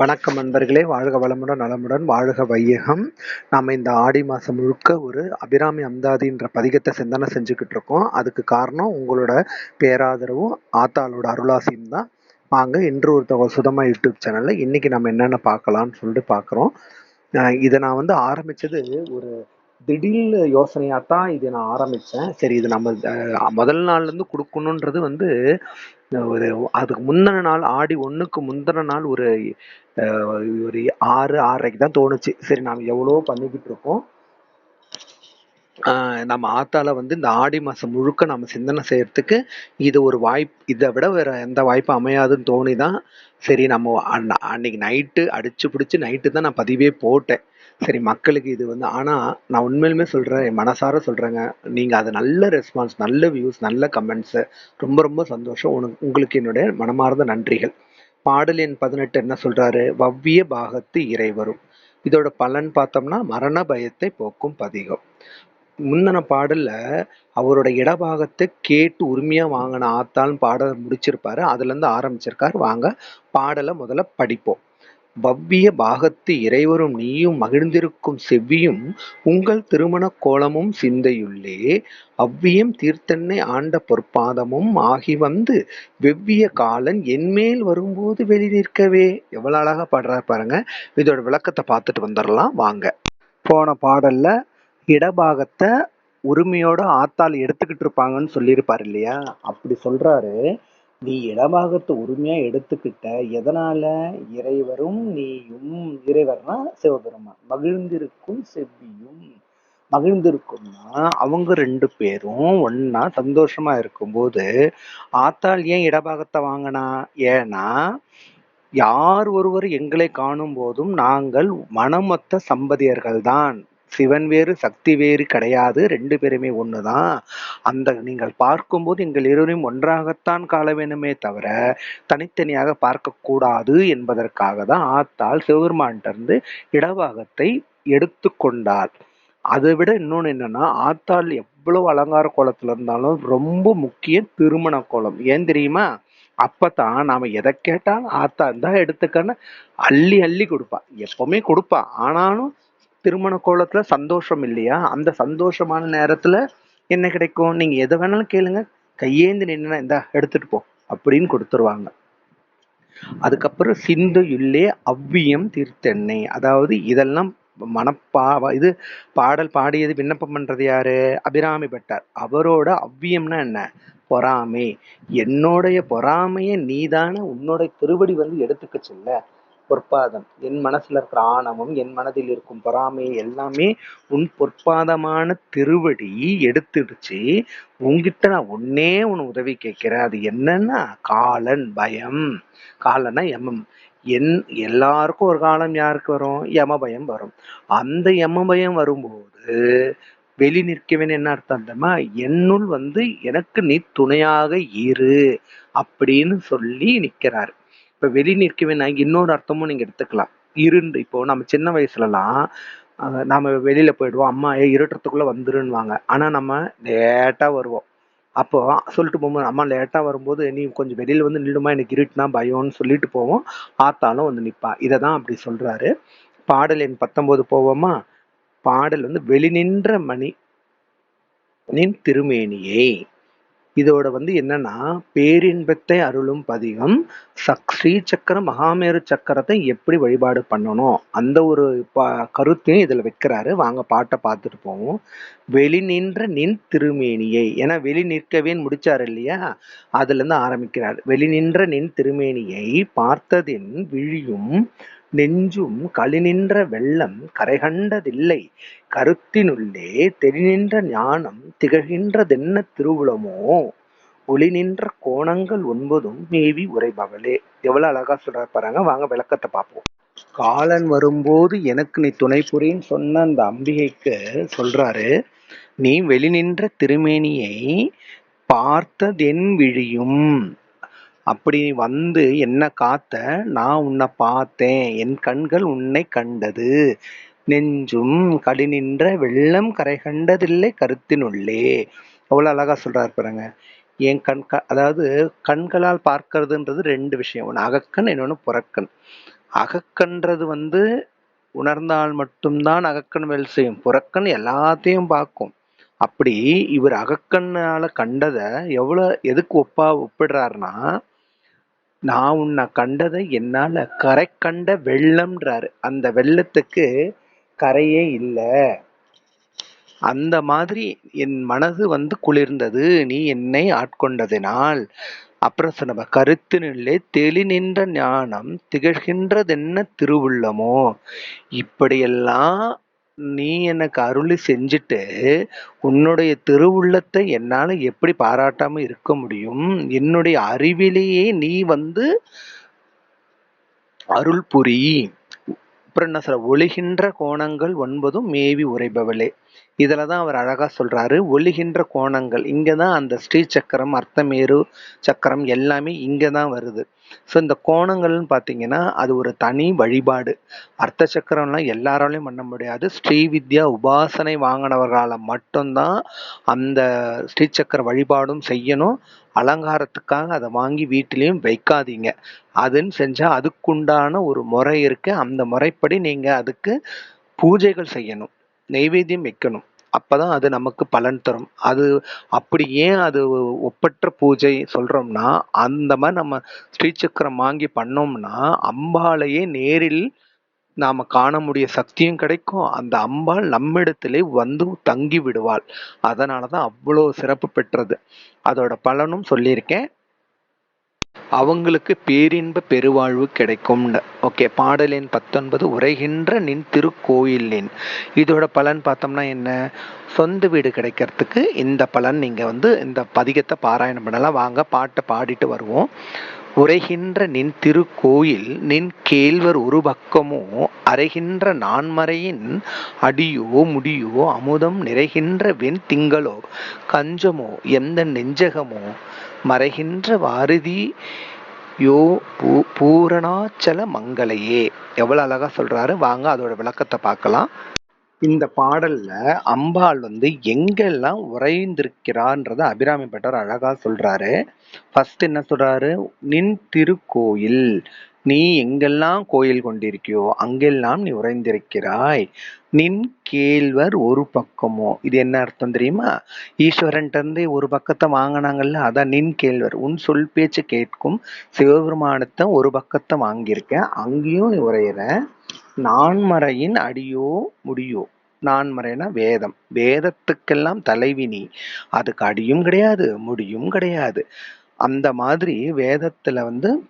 வணக்கம் நண்பர்களே. வாழ்க வளமுடன் நலமுடன் வாழ்க வையகம். நாம் இந்த ஆடி மாதம் முழுக்க ஒரு அபிராமி அந்தாதின்ற பதிகத்தை சிந்தனை செஞ்சுக்கிட்டு இருக்கோம். அதுக்கு காரணம் உங்களோட பேராதரவும் ஆத்தாளோட அருளாசியும் தான். வாங்க இன்று ஒரு சுதமா யூடியூப் சேனலில் இன்னைக்கு நம்ம என்னென்ன பார்க்கலாம்னு சொல்லிட்டு பார்க்குறோம். இதை நான் வந்து ஆரம்பித்தது ஒரு திடீர் யோசனையாக தான் இதை நான் ஆரம்பித்தேன் சரி இது நம்ம முதல் நாள்லேருந்து கொடுக்கணுன்றது வந்து ஒரு அதுக்கு முந்தின நாள் ஆடி ஒன்றுக்கு முந்தின நாள் ஒரு ஒரு ஆறு ஆறரைக்கு தான் தோணுச்சு. சரி நாம் எவ்வளோ பண்ணிக்கிட்டு இருக்கோம். நம்ம ஆத்தால வந்து இந்த ஆடி மாதம் முழுக்க நம்ம சிந்தனை செய்யறதுக்கு இது ஒரு வாய்ப்பு இதை விட வேற எந்த வாய்ப்பும் அமையாதுன்னு தோணிதான். சரி நம்ம அன்னைக்கு நைட்டு அடிச்சு பிடிச்சி நைட்டு தான் நான் பதிவே போட்டேன். சரி மக்களுக்கு இது வந்து ஆனால் நான் உண்மையிலுமே சொல்கிறேன் என் மனசார சொல்றேங்க. நீங்கள் அது நல்ல ரெஸ்பான்ஸ் நல்ல வியூஸ் நல்ல கமெண்ட்ஸு ரொம்ப ரொம்ப சந்தோஷம். உனக்கு உங்களுக்கு என்னுடைய மனமார்ந்த நன்றிகள். பாடல் எண் பதினெட்டு என்ன சொல்கிறாரு வவ்விய பாகத்து இறைவரும். இதோட பலன் பார்த்தோம்னா மரண பயத்தை போக்கும் பதிகம். முந்தின பாடலில் அவரோட இடபாகத்தை கேட்டு உரிமையாக வாங்கின ஆத்தாலும் பாடல் முடிச்சிருப்பாரு. அதுலேருந்து ஆரம்பிச்சிருக்காரு. வாங்க பாடலை முதல்ல படிப்போம். பவ்விய பாகத்து இறைவரும் நீயும் மகிழ்ந்திருக்கும் செவ்வியும் உங்கள் திருமண கோலமும் சிந்தையுள்ளே அவ்வியம் தீர்த்தன்னை ஆண்ட பொற்பாதமும் ஆகி வந்து வெவ்விய காலன் என்மேல் வரும்போது வெளி நிற்கவே. எவ்வளோ அழகாக பாடுறாரு பாருங்க. இதோட விளக்கத்தை பார்த்துட்டு வந்துடலாம். வாங்க. போன பாடல்ல இடபாகத்தை உரிமையோட ஆத்தாள் எடுத்துக்கிட்டு இருப்பாங்கன்னு சொல்லியிருப்பார் இல்லையா? அப்படி சொல்றாரு. நீ இடபாகத்தை உரிமையா எடுத்துக்கிட்ட எதனால? இறைவரும் நீயும் இறைவர்னா சிவபெருமான். மகிழ்ந்திருக்கும் செவ்வியும். மகிழ்ந்திருக்கும்னா அவங்க ரெண்டு பேரும் ஒன்னா சந்தோஷமா இருக்கும்போது ஆத்தாள் ஏன் இடபாகத்தை வாங்கினா? ஏன்னா யார் ஒருவர் எங்களை காணும் போதும் நாங்கள் மனமொத்த சம்பதியர்கள் தான் சிவன் வேறு சக்தி வேறு கிடையாது. ரெண்டு பேருமே ஒண்ணுதான். அந்த நீங்கள் பார்க்கும்போது எங்கள் இருவரையும் ஒன்றாகத்தான் காண வேணுமே தவிர தனித்தனியாக பார்க்கக்கூடாது என்பதற்காக தான் ஆத்தாள் சிவபெருமான்கிட்டருந்து இடவாகத்தை இடபாகத்தை எடுத்துக்கொண்டாள் அதை விட இன்னொன்னு என்னன்னா ஆத்தாள் எவ்வளவு அலங்கார கோலத்துல இருந்தாலும் ரொம்ப முக்கிய திருமண கோலம். ஏன் தெரியுமா? அப்பதான் நாம எதை கேட்டாலும் ஆத்தா இருந்தா எடுத்துக்கன்னு அள்ளி அள்ளி கொடுப்பா. எப்பவுமே கொடுப்பா. ஆனாலும் திருமண கோலத்துல சந்தோஷம் இல்லையா? அந்த சந்தோஷமான நேரத்துல என்ன கிடைக்கும்? நீங்க எதை வேணாலும் கேளுங்க. கையேந்து நின்னா இந்தா எடுத்துட்டு போ அப்படின்னு கொடுத்துருவாங்க. அதுக்கப்புறம் சிந்து இல்லே அவ்வியம் தீர்த்தெண்ணை அதாவது இதெல்லாம் மனப்பா இது பாடல் பாடியது விண்ணப்பம் பண்றது யாரு? அபிராமி பட்டார். அவரோட அவ்வியம்னா என்ன? பொறாமை. என்னுடைய பொறாமையை நீதானே உன்னோட திருவடி வந்து எடுத்துக்க சொல்ல. பொற்பாதம். என் மனசுல இருக்கிற ஆணவம் என் மனதில் இருக்கும் பொறாமை எல்லாமே உன் பொற்பாதமான திருவடி எடுத்துடுச்சு. உங்ககிட்ட நான் ஒன்னே உன் உதவி கேட்கிறேன். அது என்னன்னா காலன் பயம். காலன்னா எமம் என் எல்லாருக்கும் ஒரு காலம் யாருக்கு வரும்? யம பயம் வரும். அந்த யம பயம் வரும்போது வெளி நிற்கவேன்னு என்ன அர்த்தம் தெரியுமா? என்னுள் வந்து எனக்கு நீ துணையாக இரு அப்படின்னு சொல்லி நிற்கிறாரு இப்போ வெளி நிற்கவேனா. இன்னொரு அர்த்தமும் நீங்கள் எடுத்துக்கலாம். இருண்டு இப்போ நம்ம சின்ன வயசுலலாம் அஹ் நாம வெளியில போயிடுவோம். அம்மா ஏ இருட்டுறதுக்குள்ள வந்துருன்னுவாங்க. ஆனா நம்ம லேட்டா வருவோம். அப்போ சொல்லிட்டு போகும்போது அம்மா லேட்டா வரும்போது நீ கொஞ்சம் வெளியில வந்து நில்லுமா? எனக்கு இருட்டுனா பயம்னு சொல்லிட்டு போவோம். ஆத்தாலும் வந்து நிற்பா இதை தான் அப்படி சொல்றாரு. பாடல் எண் பத்தொன்பது போவோமா? பாடல் வந்து வெளி நின்ற மணி நின் திருமேனியை இதோட வந்து என்னன்னா பேரின்பத்தை அருளும் பதிகம் சக் ஸ்ரீ சக்கரம் மகாமேரு சக்கரத்தை எப்படி வழிபாடு பண்ணணும்? அந்த ஒரு ப கருத்தையும் இதுல வைக்கிறாரு. வாங்க பாட்டை பார்த்துட்டு போவோம். வெளி நின்ற நின் திருமேனியை. ஏன்னா வெளி நிற்கவே முடிச்சாரு இல்லையா? அதுல இருந்து ஆரம்பிக்கிறார். வெளி நின்ற நின் திருமேனியை பார்த்ததின் விழியும் நெஞ்சும் களிநின்ற வெள்ளம் கரைகண்டதில்லை. கருத்தினுள்ளே தெரிநின்ற ஞானம் திகழ்கின்றதென்ன திருவுளமோ? ஒளி நின்ற கோணங்கள் ஒன்பதும் மேவி உரைபவளே எவ்வளவு அழகா சொல்ற பாருங்க. வாங்க விளக்கத்தை பார்ப்போம். காலன் வரும்போது எனக்கு நீ துணை புரின்னு சொன்ன அந்த அம்பிகைக்கு சொல்றாரு நீ வெளி நின்ற திருமேனியை பார்த்ததென் விழியும். அப்படி வந்து என்ன காத்த? நான் உன்னை பார்த்தேன். என் கண்கள் உன்னை கண்டது. நெஞ்சும் களி நின்ற வெள்ளம் கரை கண்டதில்லை கருத்தினுள்ளே. அவ்வளோ அழகா சொல்றாரு பாருங்க. என் கண் க- அதாவது கண்களால் பார்க்கறதுன்றது ரெண்டு விஷயம். ஒன்று அகக்கண் இன்னொன்று புறக்கண். அகக்கன்றது வந்து உணர்ந்தால் மட்டும்தான் அகக்கண் வேலை செய்யும். புறக்கண் எல்லாத்தையும் பார்க்கும். அப்படி இவர் அகக்கண்ணால கண்டதை எவ்வளோ எதுக்கு ஒப்பா ஒப்பிடுறாருன்னா நான் உன்னை கண்டதை என்னால கரை கண்ட வெள்ளம்ன்றாரு. அந்த வெள்ளத்துக்கு கரையே இல்லை. அந்த மாதிரி என் மனது வந்து குளிர்ந்தது. நீ என்னை ஆட்கொண்டதினால். அப்புறம் சொன்ன கருத்தினிலே தெளி நின்ற ஞானம் திகழ்கின்றதென்ன திருவுள்ளமோ? இப்படியெல்லாம் நீ எனக்கு அருளி செஞ்சுட்டு உன்னுடைய திருவுள்ளத்தை என்னால எப்படி பாராட்டாம இருக்க முடியும்? என்னுடைய அறிவிலேயே நீ வந்து அருள் புரி. அப்புறம் என்ன சொல்ற? ஒளிகின்ற கோணங்கள் ஒன்பதும் மேவி உரைபவளே இதில் தான் அவர் அழகாக சொல்கிறாரு ஒழுகின்ற கோணங்கள் இங்கே தான் அந்த ஸ்ரீ சக்கரம் அர்த்தமேரு சக்கரம் எல்லாமே இங்கே தான் வருது. ஸோ இந்த கோணங்கள்னு பார்த்தீங்கன்னா அது ஒரு தனி வழிபாடு. அர்த்த சக்கரம்லாம் எல்லாராலையும் பண்ண முடியாது. ஸ்ரீ வித்யா உபாசனை வாங்கினவர்களால் மட்டும்தான் அந்த ஸ்ரீ சக்கர வழிபாடும் செய்யணும். அலங்காரத்துக்காக அதை வாங்கி வீட்டிலையும் வைக்காதீங்க. அதுன்னு செஞ்சால் அதுக்குண்டான ஒரு முறை இருக்குது அந்த முறைப்படி நீங்கள் அதுக்கு பூஜைகள் செய்யணும். நெய்வேத்தியம் வைக்கணும். அப்பதான் அது நமக்கு பலன் தரும். அது அப்படி ஏன் அது ஒப்பற்ற பூஜை சொல்றோம்னா அந்த மாதிரி நம்ம ஸ்ரீசக்கரம் வாங்கி பண்ணோம்னா அம்பாளையே நேரில் நாம காண முடிய சக்தியும் கிடைக்கும். அந்த அம்பாள் நம்மிடத்திலே வந்து தங்கி விடுவாள் அதனாலதான் அவ்வளோ சிறப்பு பெற்றது. அதோட பலனும் சொல்லியிருக்கேன். அவங்களுக்கு பேரின்ப பெருவாழ்வு கிடைக்கும்னு. ஓகே பாடலின் பத்தொன்பது உரைகின்ற நின் திருக்கோயிலின். இதோட பலன் பார்த்தோம்னா என்ன? சொந்த வீடு கிடைக்கிறதுக்கு இந்த பலன் நீங்கள் வந்து இந்த பதிகத்தை பாராயணம் பண்ணலாம். வாங்க பாட்டை பாடிட்டு வருவோம். உரைகின்ற நின் திருக்கோயில் நின் கேழ்வர் ஒரு பக்கமோ அரைகின்ற நான்மறையின் அடியோ முடியோ அமுதம் நிறைகின்ற வெண் திங்களோ கஞ்சமோ எந்த நெஞ்சகமோ மறைகின்ற வாரதி யோ பூ பூரணாச்சல மங்களையே. எவ்வளோ அழகாக சொல்கிறாரு வாங்க அதோட விளக்கத்தை பார்க்கலாம். இந்த பாடல்ல அம்பாள் வந்து எங்கெல்லாம் உறைந்திருக்கிறான்றத அபிராமி பட்டர் அழகா சொல்றாரு. ஃபர்ஸ்ட் என்ன சொல்றாரு? நின் திருக்கோயில் நீ எங்கெல்லாம் கோயில் கொண்டிருக்கியோ அங்கெல்லாம் நீ உறைந்திருக்கிறாய். நின் கேழ்வர் ஒரு பக்கமோ. இது என்ன அர்த்தம் தெரியுமா? ஈஸ்வரன்ட்ட இருந்து ஒரு பக்கத்தை வாங்கினாங்கல்ல அதான் நின் கேழ்வர் உன் சொல் பேச்சு கேட்கும் சிவபெருமானத்தை ஒரு பக்கத்தை வாங்கியிருக்க அங்கேயும் நீ உரையிற நான்மறையின் அடியோ முடியோ. நான்மறைனா வேதம். வேதத்துக்கெல்லாம் தலைவி நீ. அதுக்கு அடியும் கிடையாது முடியும் கிடையாது. அந்த மாதிரி வேதத்துல வந்து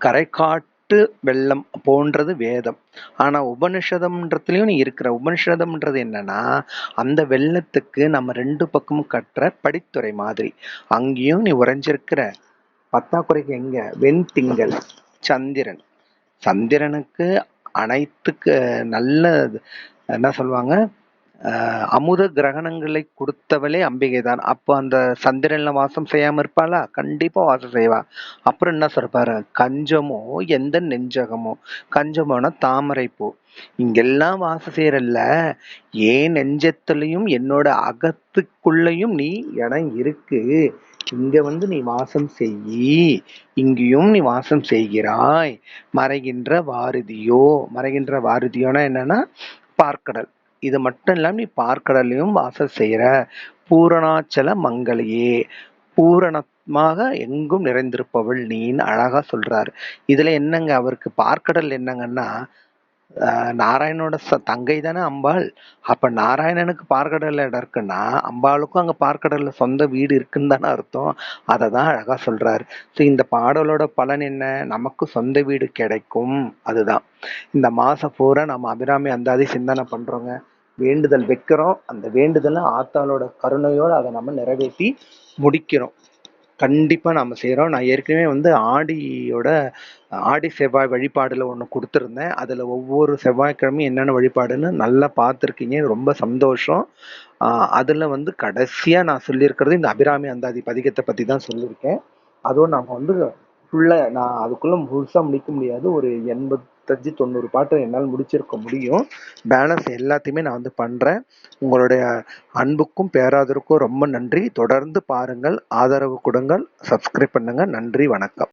கரைக்காட்டு வெள்ளம் போன்றது வேதம். ஆனா உபனிஷதம்ன்றதுலயும் நீ இருக்கிற உபனிஷதம்ன்றது என்னன்னா அந்த வெள்ளத்துக்கு நம்ம ரெண்டு பக்கமும் கட்டுற படித்துறை மாதிரி. அங்கேயும் நீ உறைஞ்சிருக்கிற பத்தாக்குறைக்கு எங்க? வெண்திங்கள் சந்திரன். சந்திரனுக்கு அனைத்துக்கு நல்ல என்ன சொல்லுவாங்க? அமுத கிரகணங்களை கொடுத்தவளே அம்பிகை தான் அப்போ அந்த சந்திரன்ல வாசம் செய்யாம இருப்பாளா? கண்டிப்பா வாசம் செய்வா. அப்புறம் என்ன சொல்றாரு? கஞ்சமோ எந்த நெஞ்சகமோ? கஞ்சமோனா தாமரைப்பூ இங்கெல்லாம் வாசம் செய்யறல்ல. ஏன் நெஞ்சத்துலயும் என்னோட அகத்துக்குள்ளயும் நீ இடம் இருக்கு. இங்க வந்து நீ வாசம் செய்யி இங்கேயும் நீ வாசம் செய்கிறாய். மறைகின்ற வாரதியோ? மறைகின்ற வாரதியோனா என்னன்னா பார்க்கடல். இது மட்டும் இல்லாமல் நீ பார்க்கடலையும் வாசம் செய்யற பூரணாச்சல மங்களையே. பூரணமாக எங்கும் நிறைந்திருப்பவள் நீன்னு அழகா சொல்றாரு. இதுல என்னங்க அவருக்கு பார்க்கடல் என்னங்கன்னா நாராயணனோட ச தங்கை தானே அம்பாள். அப்ப நாராயணனுக்கு பார்க்கடல இடம் இருக்குன்னா அம்பாளுக்கும் அங்க பார்க்கடல சொந்த வீடு இருக்குன்னு தானே அர்த்தம். அதை தான் அழகா சொல்றாரு. ஸோ இந்த பாடலோட பலன் என்ன? நமக்கு சொந்த வீடு கிடைக்கும். அதுதான். இந்த மாசம் பூரா நம்ம அபிராமி அந்தாதி சிந்தனை பண்றோங்க. வேண்டுதல் வைக்கிறோம். அந்த வேண்டுதலை ஆத்தாளோட கருணையோடு அதை நம்ம நிறைவேற்றி முடிக்கிறோம். கண்டிப்பாக நம்ம செய்கிறோம் நான் ஏற்கனவே வந்து ஆடியோட ஆடி செவ்வாய் வழிபாடில் ஒன்று கொடுத்துருந்தேன். அதில் ஒவ்வொரு செவ்வாய்க்கிழமையும் என்னென்ன வழிபாடுன்னு நல்லா பார்த்துருக்கீங்க. ரொம்ப சந்தோஷம். அதில் வந்து கடைசியாக நான் சொல்லியிருக்கிறது இந்த அபிராமி அந்தாதி பதிகத்தை பற்றி தான் சொல்லியிருக்கேன். அதுவும் நாங்கள் வந்து ஃபுல்லாக நான் அதுக்குள்ளே முழுசாக முடிக்க முடியாது. ஒரு எண்பது எண்பத்தஞ்சு தொண்ணூறு பாட்டு என்னால் முடிச்சிருக்க முடியும். பேலன்ஸ் எல்லாத்தையுமே நான் வந்து பண்ணுறேன் உங்களுடைய அன்புக்கும் பேராதருக்கும் ரொம்ப நன்றி. தொடர்ந்து பாருங்கள். ஆதரவு கொடுங்கள். சப்ஸ்கிரைப் பண்ணுங்கள் நன்றி. வணக்கம்.